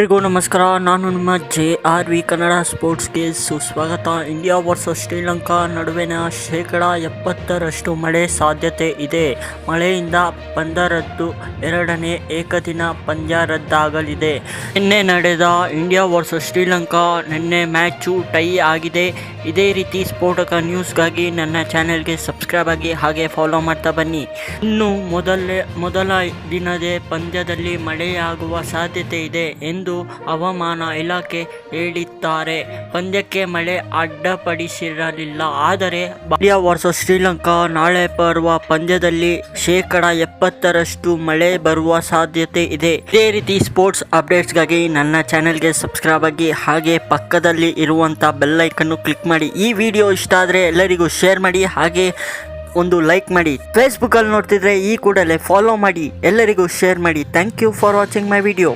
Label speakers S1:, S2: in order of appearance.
S1: ಎಲ್ರಿಗೂ ನಮಸ್ಕಾರ, ನಾನು ನಿಮ್ಮ ಜೆ ಆರ್ ವಿ ಕನ್ನಡ ಸ್ಪೋರ್ಟ್ಸ್ಗೆ ಸುಸ್ವಾಗತ. ಇಂಡಿಯಾ ವರ್ಸಸ್ ಶ್ರೀಲಂಕಾ ನಡುವಿನ ಶೇಕಡ ಎಪ್ಪತ್ತರಷ್ಟು ಮಳೆ ಸಾಧ್ಯತೆ ಇದೆ. ಮಳೆಯಿಂದ ಪಂದರದ್ದು ಎರಡನೇ ಏಕದಿನ ಪಂದ್ಯ ರದ್ದಾಗಲಿದೆ. ನಿನ್ನೆ ನಡೆದ ಇಂಡಿಯಾ ವರ್ಸಸ್ ಶ್ರೀಲಂಕಾ ನಿನ್ನೆ ಮ್ಯಾಚು ಟೈ ಆಗಿದೆ. ಇದೇ ರೀತಿ ಸ್ಫೋಟಕ ನ್ಯೂಸ್ಗಾಗಿ ನನ್ನ ಚಾನೆಲ್ಗೆ ಸಬ್ಸ್ಕ್ರೈಬ್ ಆಗಿ ಹಾಗೆ ಫಾಲೋ ಮಾಡ್ತಾ ಬನ್ನಿ. ಇನ್ನು ಮೊದಲೇ, ಮೊದಲ ದಿನದೇ ಪಂದ್ಯದಲ್ಲಿ ಮಳೆಯಾಗುವ ಸಾಧ್ಯತೆ ಇದೆ ಎಂದು ಹವಾಮಾನ ಇಲಾಖೆ ಹೇಳಿದ್ದಾರೆ. ಪಂದ್ಯಕ್ಕೆ ಮಳೆ ಅಡ್ಡಪಡಿಸಿರಲಿಲ್ಲ. ಆದರೆ ಇಂಡಿಯಾ ವರ್ಸಸ್ ಶ್ರೀಲಂಕಾ ನಾಳೆ ಬರುವ ಪಂದ್ಯದಲ್ಲಿ ಶೇಕಡ ಎಪ್ಪತ್ತರಷ್ಟು ಮಳೆ ಬರುವ ಸಾಧ್ಯತೆ ಇದೆ. ಇದೇ ರೀತಿ ಸ್ಪೋರ್ಟ್ಸ್ ಅಪ್ಡೇಟ್ಸ್ಗಾಗಿ ನನ್ನ ಚಾನೆಲ್ಗೆ ಸಬ್ಸ್ಕ್ರೈಬ್ ಆಗಿ, ಹಾಗೆ ಪಕ್ಕದಲ್ಲಿ ಇರುವಂಥ ಬೆಲ್ಲೈಕನ್ನು ಕ್ಲಿಕ್ ಮಾಡಿ. ಈ ವಿಡಿಯೋ ಇಷ್ಟ ಆದರೆ ಎಲ್ಲರಿಗೂ ಶೇರ್ ಮಾಡಿ, ಹಾಗೆ ಒಂದು ಲೈಕ್ ಮಾಡಿ. ಫೇಸ್ಬುಕ್ಕಲ್ಲಿ ನೋಡ್ತಿದ್ರೆ ಈ ಕೂಡಲೇ ಫಾಲೋ ಮಾಡಿ. ಎಲ್ಲರಿಗೂ ಶೇರ್ ಮಾಡಿ. Thank you for watching my video